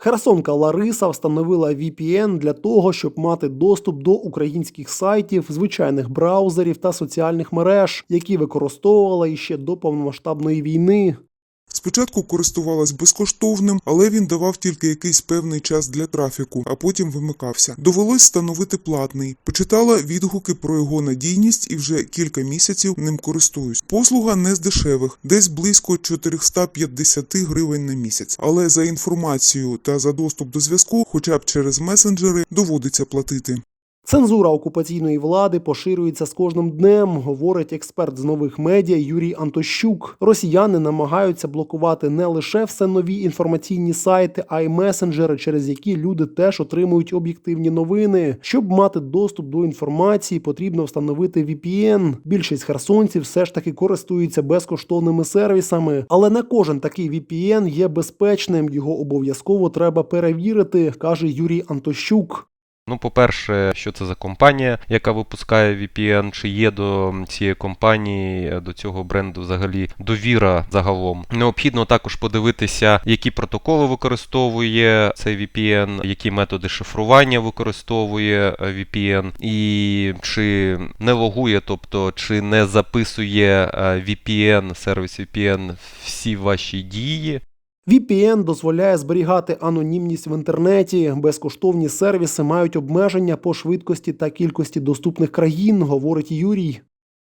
Херсонка Лариса встановила VPN для того, щоб мати доступ до українських сайтів, звичайних браузерів та соціальних мереж, які використовувала іще до повномасштабної війни. Спочатку користувалась безкоштовним, але він давав тільки якийсь певний час для трафіку, а потім вимикався. Довелось встановити платний. Почитала відгуки про його надійність і вже кілька місяців ним користуюсь. Послуга не з дешевих, десь близько 450 гривень на місяць. Але за інформацію та за доступ до зв'язку, хоча б через месенджери, доводиться платити. Цензура окупаційної влади поширюється з кожним днем, говорить експерт з нових медіа Юрій Антощук. Росіяни намагаються блокувати не лише все нові інформаційні сайти, а й месенджери, через які люди теж отримують об'єктивні новини. Щоб мати доступ до інформації, потрібно встановити VPN. Більшість херсонців все ж таки користуються безкоштовними сервісами, але не кожен такий VPN є безпечним. Його обов'язково треба перевірити, каже Юрій Антощук. Ну, по-перше, що це за компанія, яка випускає VPN, чи є до цієї компанії, до цього бренду взагалі довіра загалом. Необхідно також подивитися, які протоколи використовує цей VPN, які методи шифрування використовує е, VPN, і чи не логує, тобто чи не записує е, VPN, сервіс VPN всі ваші дії. VPN дозволяє зберігати анонімність в інтернеті. Безкоштовні сервіси мають обмеження по швидкості та кількості доступних країн, говорить Юрій.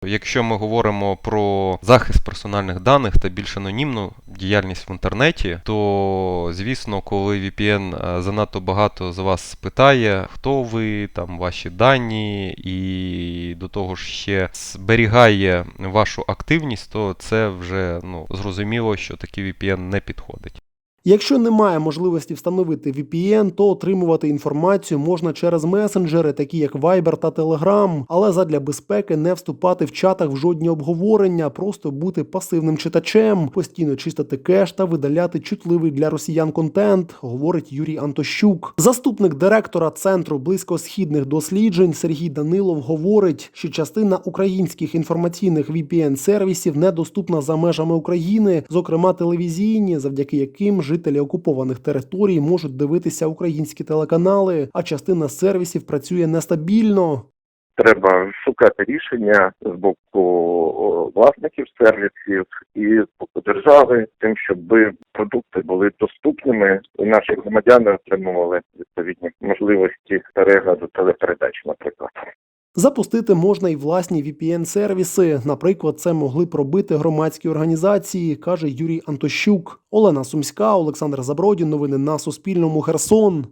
Якщо ми говоримо про захист персональних даних та більш анонімну діяльність в інтернеті, то звісно, коли VPN е, занадто багато з вас спитає, хто ви, там ваші дані, і до того ж ще зберігає вашу активність, то це вже ну зрозуміло, що такий VPN не підходить. Якщо немає можливості встановити VPN, то отримувати інформацію можна через месенджери, такі як Viber та Telegram, але задля безпеки не вступати в чатах в жодні обговорення, просто бути пасивним читачем, постійно чистити кеш та видаляти чутливий для росіян контент, говорить Юрій Антощук. Заступник директора центру близькосхідних досліджень Сергій Данилов говорить, що частина українських інформаційних VPN сервісів недоступна за межами України, зокрема телевізійні, завдяки яким жителі окупованих територій можуть дивитися українські телеканали, а частина сервісів працює нестабільно. Треба шукати рішення з боку власників сервісів і з боку держави, тим, щоб продукти були доступними, і наші громадяни отримували відповідні можливості перегляду телепередач, наприклад. Запустити можна і власні VPN-сервіси. Наприклад, це могли б робити громадські організації, каже Юрій Антощук. Олена Сумська, Олександр Забродін. Новини на Суспільному. Херсон.